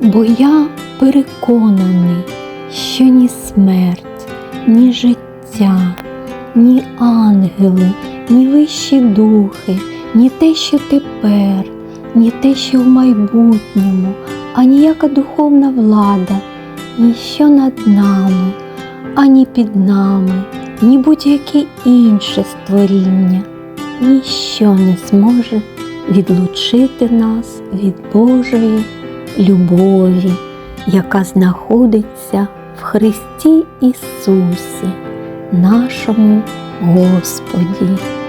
бо я переконаний, що ні смерть, ні життя, ні ангели, ні вищі духи, ні те, що тепер, ні те, що в майбутньому, а ніяка духовна влада, ніщо над нами, ані під нами, ні будь-яке інше створіння, ніщо не зможе відлучити нас від Божої любові, яка знаходиться в Христі Ісусі, нашому Господі.